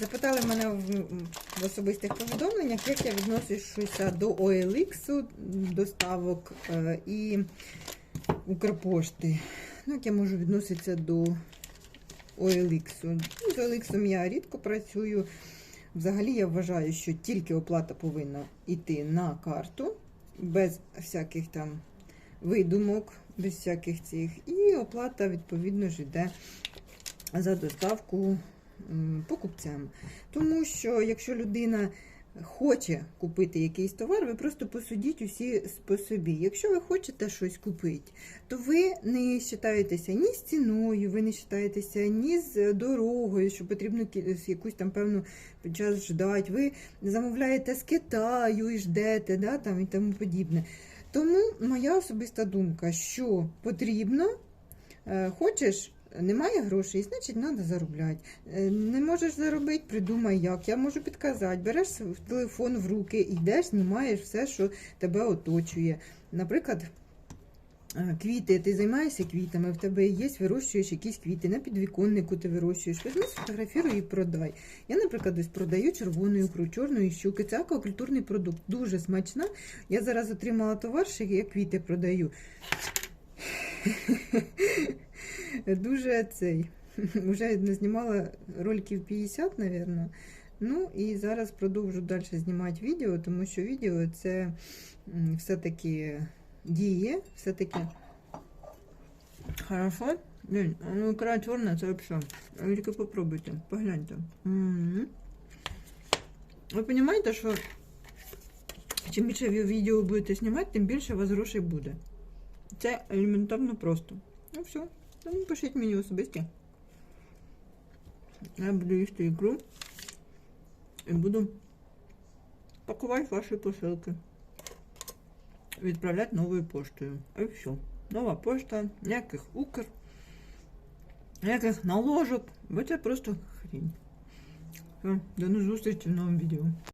Запитали мене в, особистих повідомленнях, як я відношуся до OLX, доставок е, і Укрпошти. Ну, як я можу відноситися до OLX. Ну, з OLX я рідко працюю. Взагалі я вважаю, що тільки оплата повинна йти на карту, без всяких там видумок, без всяких цих. І оплата, відповідно ж, йде за доставку покупцям. Тому що якщо людина хоче купити якийсь товар, ви просто посудіть усі по собі. Якщо ви хочете щось купити, то ви не вважаєтеся ні з ціною, ви не вважаєтеся ні з дорогою, що потрібно якусь там певну час ждати. Ви замовляєте з Китаю і ждете, да, там, і тому подібне. Тому моя особиста думка, що потрібно, е, хочеш, немає грошей, значить треба заробляти. Е, Не можеш заробити, придумай як. Я можу підказати. Береш телефон в руки, йдеш, знімаєш все, що тебе оточує. Наприклад, е, квіти, ти займаєшся квітами, в тебе є, вирощуєш якісь квіти, на підвіконнику ти вирощуєш. Візьми, сфотографіруй і продай. Я, наприклад, ось продаю червону ікру, чорної щуки. Це аквакультурний продукт, дуже смачна. Я зараз отримала товар, ще я квіти продаю. Дуже цей. Вже не знімала роликів 50, напевно. Ну і зараз продовжу далі знімати відео, тому що відео це все-таки діє, все-таки хорошо. Ну ікра чорна, це взагалі. Тільки попробуйте, погляньте. Ви розумієте, що чим більше ви відео будете знімати, тим більше у вас грошей буде. Це елементарно просто. Ну все. Тому пишіть мені особисті. Я буду їсти ікру і буду пакувати ваші посилки. Відправляти новою поштою. І все. Нова пошта, ніяких укр, ніяких наложок, бо це просто хрінь. Все, до нових зустрічей в новому відео.